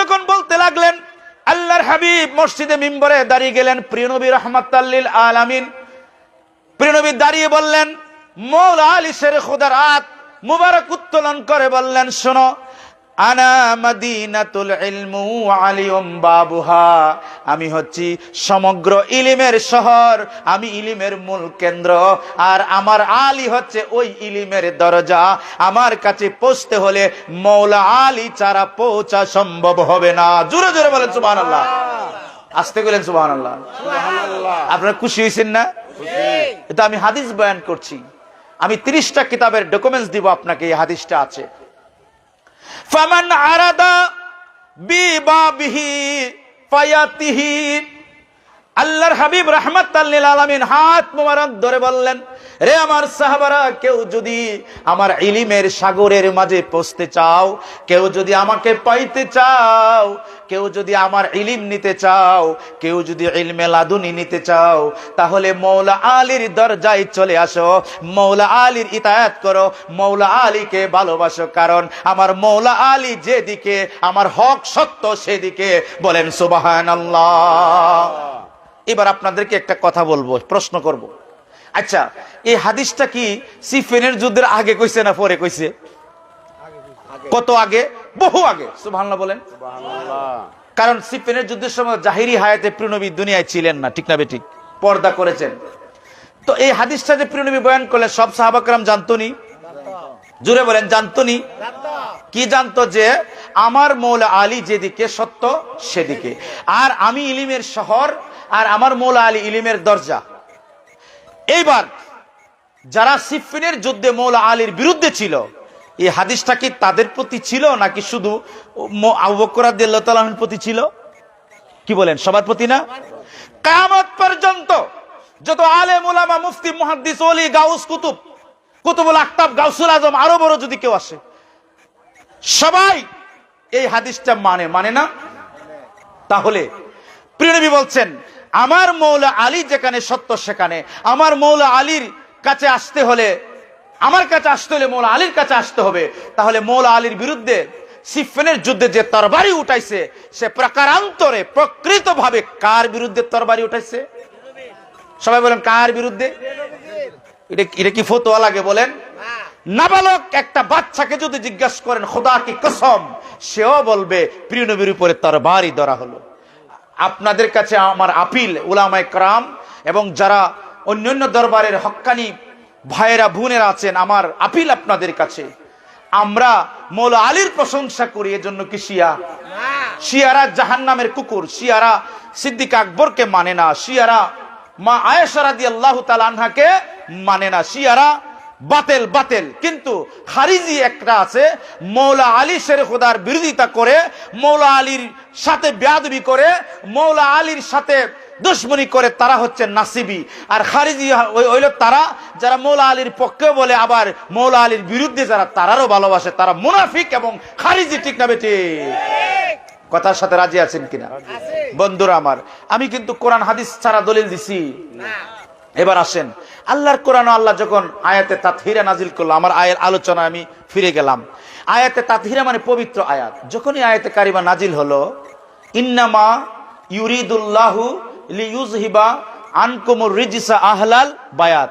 যখন বলতে লাগলেন, আল্লাহর হাবিব মসজিদে মিম্বরে দাঁড়িয়ে গেলেন প্রিয়নবী রহমাতাল্লিল আলামিন। প্রিয়নবী দাঁড়িয়ে বললেন, মৌলা আলী শের খোদার আত মুবারক উত্তোলন করে বললেন, শোনো আনা মাদিনাতুল ইলমু আলিয়ম বাবুহা। আমি হচ্ছি সমগ্র ইলিমের শহর আমি ইলিমের মূল কেন্দ্র। আর আমার আলী হচ্ছে ওই ইলিমের দরজা। আমার কাছে পৌঁছতে হলে মৌলা আলী ছাড়া পৌঁছা সম্ভব হবে না। জোরে জোরে বলেন সুবহানাল্লাহ। আসতে গেলেন সুবহানাল্লাহ। আপনারা খুশি হয়েছেন না? এটা আমি হাদিস বয়ান করছি। আমি তিরিশটা কিতাবের ডকুমেন্টস দিব আপনাকে এই হাদিসটা আছে। ফামান আরাদা বিবাবিহি ফায়াতিহি আল্লাহর হাবিব রহমত আলামিন হাত মোবারক ধরে বললেন, রে আমার সাহাবারা, কেউ যদি আমার ইলিমের সাগরের মাঝে পৌঁছতে চাও, কেউ যদি আমাকে পাইতে চাও, কেউ যদি আমার ইলিম নিতে চাও, কেউ যদি ইলমে লাদুনি নিতে চাও, তাহলে মৌলা আলীর দরজায় চলে আসো মৌলা আলীর ইতায়াত করো মৌলা আলীকে ভালোবাসো, কারণ আমার মৌলা আলী যেদিকে, আমার হক সত্য সেদিকে বলেন সুবাহান এবার আপনাদেরকে একটা কথা বলব প্রশ্ন করব। আচ্ছা এই হাদিসটা কি সিফেনের যুদ্ধের আগে কইছে না পরে কইছে? কত আগে? বহু আগে। সুবহানাল্লাহ বলেন। কারণ সিফেনের যুদ্ধের সময় জাহিরি হায়াতে প্রিয়নবী দুনিয়ায় ছিলেন না ঠিক না বেঠিক? পর্দা করেছেন। তো এই হাদিসটা যে প্রিয়নবী বয়ান করলে সব সাহাবাকরাম জানতো নি জুড়ে বলেন, জানতো নি? কি জানতো যে আমার মৌলা আলী যেদিকে সত্য সেদিকে। আর আমি ইলিমের শহর, আর আমার মৌলা আলী ইলিমের দরজা। এইবার যারা সিফিনের যুদ্ধে মৌলা আলীর বিরুদ্ধে ছিল, এই হাদিসটা কি তাদের প্রতি ছিল, নাকি শুধু প্রতি ছিল? কি বলেন, সবার প্রতি না? কামত পর্যন্ত যত আলে মুলামা মুফতি, মুহাদ্দিস, ওলি, গাউস, কুতুব কুতুবুল আক্তাব গাউসুল আজম, আরও বড় যদি কেউ আসে। সবাই এই হাদিসটা মানে মানে না? তাহলে প্রিয়নবী বলছেন, আমার মৌলা আলী যেখানে সত্য, সেখানে। আমার মৌলা আলীর কাছে আসতে হলে, আমার কাছে আসতে হলে মৌলা আলীর কাছে আসতে হবে। তাহলে মৌলা আলীর বিরুদ্ধে সিফেনের যুদ্ধে যে তরবারি উঠাইছে, সে প্রকারান্তরে প্রকৃত ভাবে কার বিরুদ্ধে তরবারি উঠাইছে? সবাই বলেন, কার বিরুদ্ধে? এটা এটা কি ফতোয়া লাগে বলেন? নাবালক একটা বাচ্চাকে যদি জিজ্ঞাসা করেন খোদা কি কসম? সেও বলবে প্রিয় নবীর উপরে তরবারি ধরা হলো। আপনাদের কাছে আমার আপিল উলামায় ক্রাম এবং যারা অন্যান্য দরবারের হক্কানি ভাইয়েরা বোনেরা আছেন আমার আপিল আপনাদের কাছে। আমরা মৌলা আলীর প্রশংসা করি এজন্য কি শিয়া? শিয়ারা জাহান নামের কুকুর শিয়ারা সিদ্দিক আকবরকে মানে না শিয়ারা মা আয়েশারাদি আল্লাহ আনহাকে মানে না, শিয়ারা, বাতেল বাতেল। কিন্তু খারিজি একটা আছে, মৌলা আলী শের খোদার বিরোধিতা করে, মৌলা আলীর সাথে বেয়াদবি করে, মৌলা আলীর সাথে দুশ্মনী করে, তারা হচ্ছে নাসিবি। আর খারিজি হইল তারা, যারা মৌলা আলীর পক্ষে বলে, আবার মৌলা আলীর বিরুদ্ধে যারা, তারারও ভালোবাসে, তারা মুনাফিক এবং খারিজি ঠিক না বেটি কথার সাথে রাজি আছেন কিনা? বন্ধুরা আমার আমি কিন্তু কোরআন হাদিস ছাড়া দলিল দিছি। এবার আসেন আল্লাহর কোরআন আল্লাহ যখন আয়াতে তাতহিরা নাজিল করল আমার আয়ের আলোচনা আমি ফিরে গেলাম। আয়াতে তাতহিরা মানে পবিত্র আয়াত। যখনই আয়াতে কারিমা নাজিল হলো ইন্নামা ইউরিদুল্লাহু লিউজহিবা আনকুমুর রিজিসা আহলাল বায়াত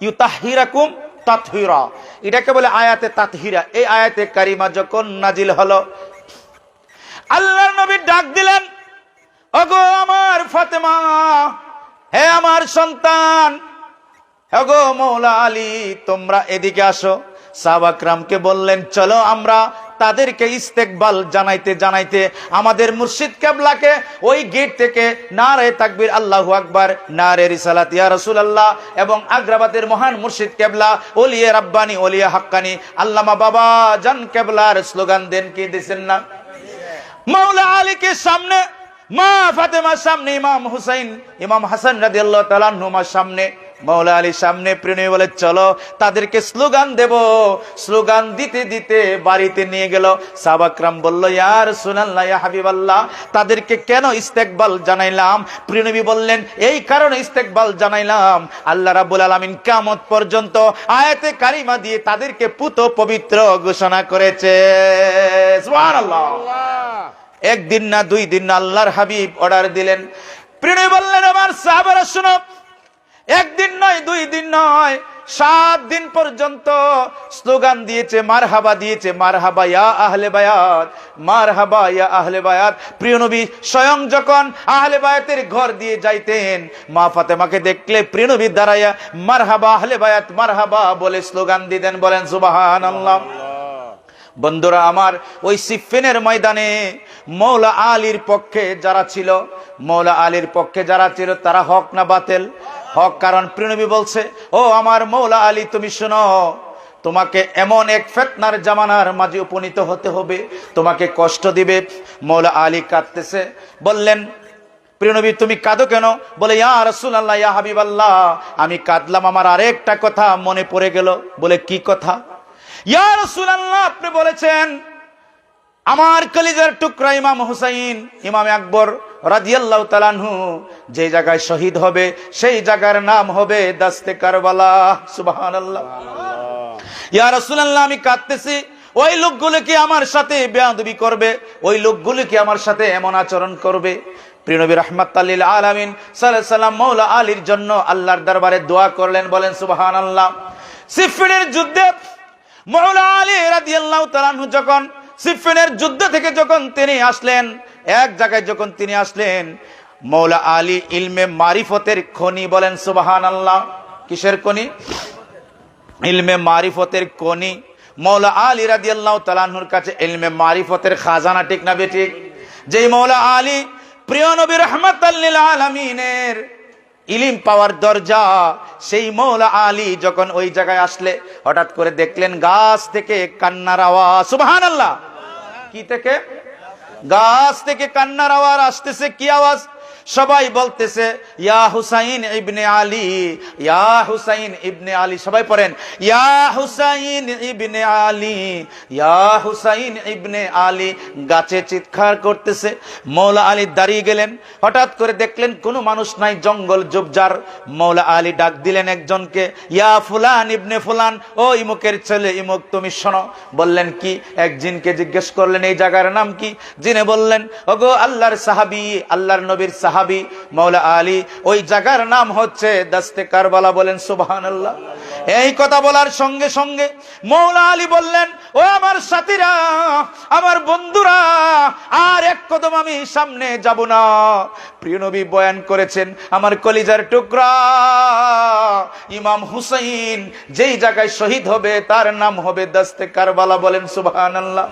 ইউতাহিরাকুম তাতহিরা। এটাকে বলে আয়াতে তাতহিরা। এই আয়াতে কারিমা যখন নাজিল হলো আল্লাহর নবী ডাক দিলেন, ওগো আমার ফাতেমা, হে আমার সন্তান গো মৌলা আলী, তোমরা এদিকে আসো। সাবাকরামকে বললেন, চলো আমরা তাদেরকে ইস্তেকবাল জানাইতে জানাইতে আমাদের মুর্শিদ কেবলাকে ওই গেট থেকে নারে তাকবির, আল্লাহু আকবার, নারে রিসালাত, ইয়া আল্লাহ এবং আগ্রাবাদের মহান মুর্শিদ কেবলা, ওলিয়ে রাব্বানি, ওলিয়া হাক্কানি, আল্লামা বাবা জান কেবলার স্লোগান দেন কি দিছেন না? মৌলা আলীকে সামনে মা ফাতেমার সামনে ইমাম হুসাইন ইমাম হাসান রাদিয়াল্লাহু তাআলা নুমার সামনে মৌলা আলী সামনে প্রিয়নবী বলে চলো তাদেরকে স্লোগান দেব। স্লোগান দিতে দিতে বাড়িতে নিয়ে গেল। সাবাকরাম বলল ইয়ার সুনাল্লাহ ইয়া হাবিবাল্লাহ তাদেরকে কেন ইস্তেকবাল জানাইলাম? প্রিয়নবী বললেন এই কারণে ইস্তেকবাল জানাইলাম। আল্লাহ রাব্বুল আলামিন কিয়ামত পর্যন্ত আয়াতে কারিমা দিয়ে তাদেরকে পুত পবিত্র ঘোষণা করেছে। একদিন না দুই দিন না আল্লাহর হাবিব অর্ডার দিলেন। প্রিয়নবী বললেন আমার সাহাবারা শুনো একদিন নয়, দুই দিন নয়, সাত দিন পর্যন্ত স্লোগান দিয়েছে মার হাবা দিয়েছে মার হাবা ইয়া আহলে বায়াত মার হাবা ইয়া আহলে বায়াত। প্রিয় নবী, স্বয়ং যখন আহলে বায়াতের ঘর দিয়ে যাইতেন, মা ফাতেমাকে দেখলে প্রিয় নবী দাঁড়াইয়া মার হাবা আহলে বায়াত মার হাবা বলে স্লোগান দিতেন, বলেন সুবাহান আল্লাহ বন্ধুরা, আমার ওই সিফিনের ময়দানে মৌলা আলীর পক্ষে যারা ছিল মৌলা আলীর পক্ষে যারা ছিল, তারা হক না বাতেল? হক, কারণ প্রিনবী বলছে, ও আমার মৌলা আলী, তুমি শোনো, তোমাকে এমন এক ফেতনার জামানার মাঝে উপনীত হতে হবে, তোমাকে কষ্ট দিবে। মৌলা আলী কাঁদতেছে, বললেন প্রিয়নবী তুমি কাঁদো কেন? বলে, ইয়া রাসূলুল্লাহ, ইয়া হাবিবাল্লাহ, আমি কাঁদলাম, আমার আরেকটা কথা মনে পড়ে গেল। বলে, কি কথা? ইয়া রাসূলুল্লাহ, আপনি বলেছেন, আমার কলিজার টুকরা ইমাম হুসাইন, ইমাম আকবর রাদিয়াল্লাহু তাআলাহু যে জায়গায় শহীদ হবে সেই জায়গার নাম হবে দাস্তে কারবালা। সুবহানাল্লাহ। ইয়া রাসূলুল্লাহ আমি কাঁদতেছি। ওই লোকগুলো কি আমার সাথে বেয়াদবি করবে? ওই লোকগুলো কি আমার সাথে এমন আচরণ করবে? প্রিয়নবী রাহমাতাল্লিল আলামিন সাল্লাল্লাহু সাল্লাম মৌলা আলীর জন্য আল্লাহর দরবারে দোয়া করলেন বলেন সুবাহান আল্লাহ সিফিনের যুদ্ধে মৌলা আলী রাদিয়াল্লাহু তাআলাহু যখন সিফিনের যুদ্ধ থেকে যখন তিনি আসলেন এক জায়গায় যখন তিনি আসলেন মৌলা আলী ইলমে মারিফতের খনি বলেন সুবাহান আল্লাহ কিসের খনি? ইলমে মারিফতের কোনি মৌলা আলী রাদি আল্লাহ তালাহুর কাছে ইলমে মারিফতের খাজানা, ঠিক না বেঠিক? যেই মৌলা আলী, প্রিয় নবী রহমত আলমিনের ইলিম পাওয়ার দরজা, সেই মৌলা আলী যখন ওই জায়গায় আসলে, হঠাৎ করে দেখলেন গাছ থেকে কান্নার আওয়াজ। সুবাহান আল্লাহ কি থেকে? গাছ থেকে কান্নার আওয়াজ আসতেছে কি আওয়াজ? সবাই বলতেছে, ইয়া হুসাইন ইবনে আলী, ইয়া হুসাইন ইবনে আলী। সবাই পড়েন, ইয়া হুসাইন ইবনে আলী, ইয়া হুসাইন ইবনে আলী। গাছে চিৎকার করতেছে। মৌলা আলী দাঁড়িয়ে গেলেন। হঠাৎ করে দেখলেন কোনো মানুষ নাই, জঙ্গল জুবজার মৌলা আলী ডাক দিলেন একজনকে, ইয়া ফুলান ইবনে ফুলান, ও ইমুকের ছেলে, ইমুক তুমি শোনো। বললেন, কি? এক জিনকে জিজ্ঞেস করলেন, এই জায়গার নাম কি? জিনে বললেন, ওগো আল্লাহর সাহাবি, আল্লাহর নবীর সাহাবি। মৌলা আলী ওই জায়গার নাম হচ্ছে দাস্তে কারবালা বলেন সুবাহান আল্লাহ এই কথা বলার সঙ্গে সঙ্গে মৌলা আলী বললেন, ও আমার সাথীরা, আমার বন্ধুরা, আর এক কদম আমি সামনে যাব না। প্রিয় নবী বয়ান করেছেন, আমার কলিজার টুকরা, ইমাম হুসাইন যেই জায়গায় শহীদ হবে তার নাম হবে দাস্তে কারবালা। বলেন সুবহান আল্লাহ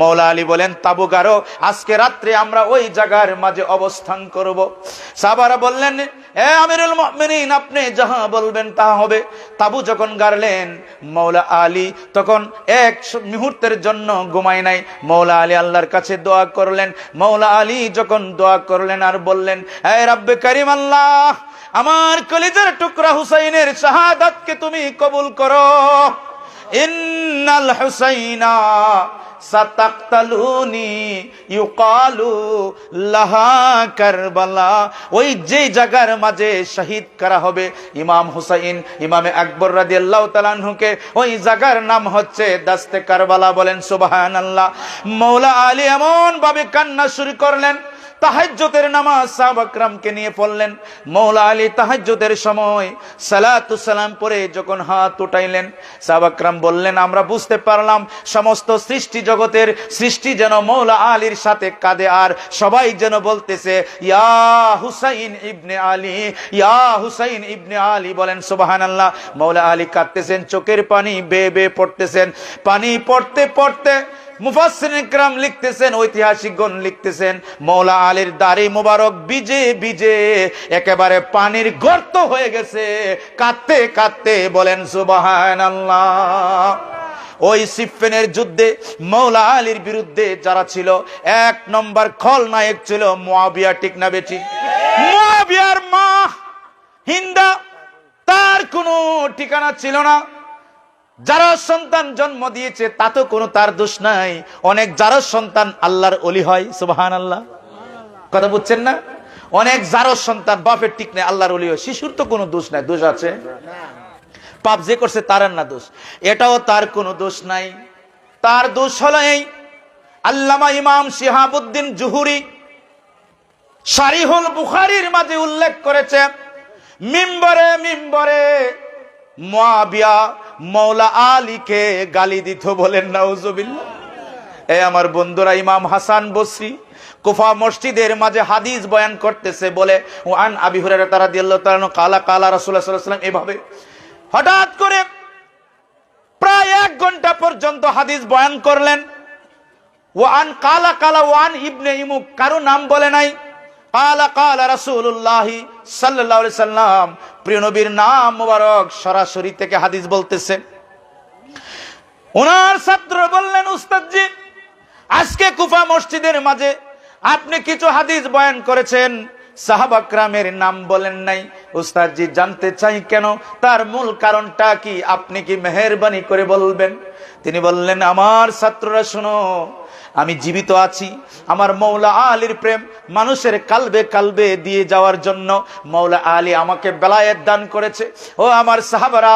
মৌলা আলী বলেন তাবু গারো আজকে রাত্রে আমরা ওই জায়গার মাঝে অবস্থান করব। সাবারা বললেন, এ আমিরুল মুমিনিন, আপনি যাহা বলবেন তা হবে। তাবু গাড়লেন মৌলা আলী, তখন এক মুহূর্তের জন্য ঘুমায় নাই। মৌলা আলী আল্লাহর কাছে দোয়া করলেন। মৌলা আলী যখন দোয়া করলেন আর বললেন হ্যাঁ রাব্বে করিম আল্লাহ, আমার কলিজের টুকরা হুসাইনের শাহাদাতকে তুমি কবুল করো। ইন্নাল হুসাইনা কারবালা। ওই যে মাঝে শহীদ করা হবে ইমাম হুসাইন, ইমামে আকবর রাদি আল্লাহ তালানহুকে ওই নাম হচ্ছে দাস্তে কারবালা বলেন, সুবহানাল্লাহ। মৌলা আলী এমন ভাবে কান্না শুরু করলেন তাহাজ্জতের নামাজ সাহাবাকরামকে নিয়ে পড়লেন। মৌলা আলী তাহাজ্জতের সময় সালাতু সালাম পরে যখন হাত উঠাইলেন সাহাবাকরাম বললেন, আমরা বুঝতে পারলাম সমস্ত সৃষ্টি জগতের সৃষ্টি যেন মৌলা আলীর সাথে কাঁদে আর সবাই যেন বলতেছে, ইয়া হুসাইন ইবনে আলী, ইয়া হুসাইন ইবনে আলী। বলেন, সুবহানাল্লাহ। মৌলা আলী কাঁদতেছেন, চোখের পানি বে বে পড়তেছেন। পানি পড়তে পড়তে মুফাসসিরিকরাম লিখতেছেন, ঐতিহাসিকগণ লিখতেছেন মৌলা আলীর দাড়ি মোবারক বিজে বিজে একেবারে পানির গর্ত হয়ে গেছে। কাঁদতে কাঁদতে বলেন, সুবহানাল্লাহ। ওই সিফেনের যুদ্ধে মৌলা আলীর বিরুদ্ধে যারা ছিল, এক নম্বর খলনায়ক ছিল মুয়াবিয়া ঠিক না বেটি। মুয়াবিয়ার মা হিন্দা, তার কোনো ঠিকানা ছিল না। যারা সন্তান জন্ম দিয়েছে তাতে কোনো তার দোষ নাই। অনেক যারা সন্তান আল্লাহর অলি হয় সুবাহান আল্লাহ কথা বুঝছেন না? অনেক যারো সন্তান বাপের ঠিক নেই, আল্লাহর অলি হয় শিশুর তো কোনো দোষ নাই, দোষ আছে? পাপ যে করছে তার না দোষ। এটাও তার কোনো দোষ নাই। তার দোষ হলো এই, আল্লামা ইমাম শিহাবুদ্দিন জুহুরি শারিহুল বুখারির মাঝে উল্লেখ করেছে, মিম্বরে মিম্বরে মুয়াবিয়া মৌলা আলীকে গালি দিত বলেন নাউজুবিল্লাহ। এ আমার বন্ধুরা ইমাম হাসান বসরি কুফা মসজিদের মাঝে হাদিস বয়ান করতেছে বলে, ও আন আবি হুরায়রা তারা দিয়াল্লাহু তাআলা কালা কালা রাসূলুল্লাহ সাল্লাল্লাহু আলাইহি এভাবে হঠাৎ করে প্রায় এক ঘণ্টা পর্যন্ত হাদিস বয়ান করলেন। ওয়ান কালা কালা ওয়ান ইবনে ইমুক কারও নাম বলে নাই। কালা কালা রাসূলুল্লাহ সাল্লাল্লাহু আলাইহি সাল্লাম, প্রিয় নবীর নাম মোবারক সরাসরি থেকে হাদিস বলতেছে। ওনার ছাত্র বললেন, উস্তাদজি, আজকে কুফা মসজিদের মাঝে আপনি কিছু হাদিস বয়ান করেছেন সাহাবাকরামের নাম বলেন নাই। উস্তাদজি, জানতে চাই কেন? তার মূল কারণটা কি? আপনি কি মেহরবানি করে বলবেন? তিনি বললেন, আমার ছাত্ররা, শুনো আমি জীবিত আছি। আমার মৌলা আলীর প্রেম মানুষের কালবে কালবে দিয়ে যাওয়ার জন্য মৌলা আলী আমাকে বেলায়েত দান করেছে। ও আমার সাহাবারা,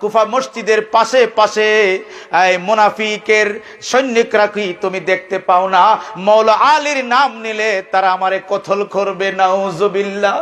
কুফা মসজিদের পাশে পাশে মুনাফিকের সৈনিকরা কি তুমি দেখতে পাও না? মৌলা আলীর নাম নিলে তারা আমারে কথল করবে, নাউজুবিল্লাহ।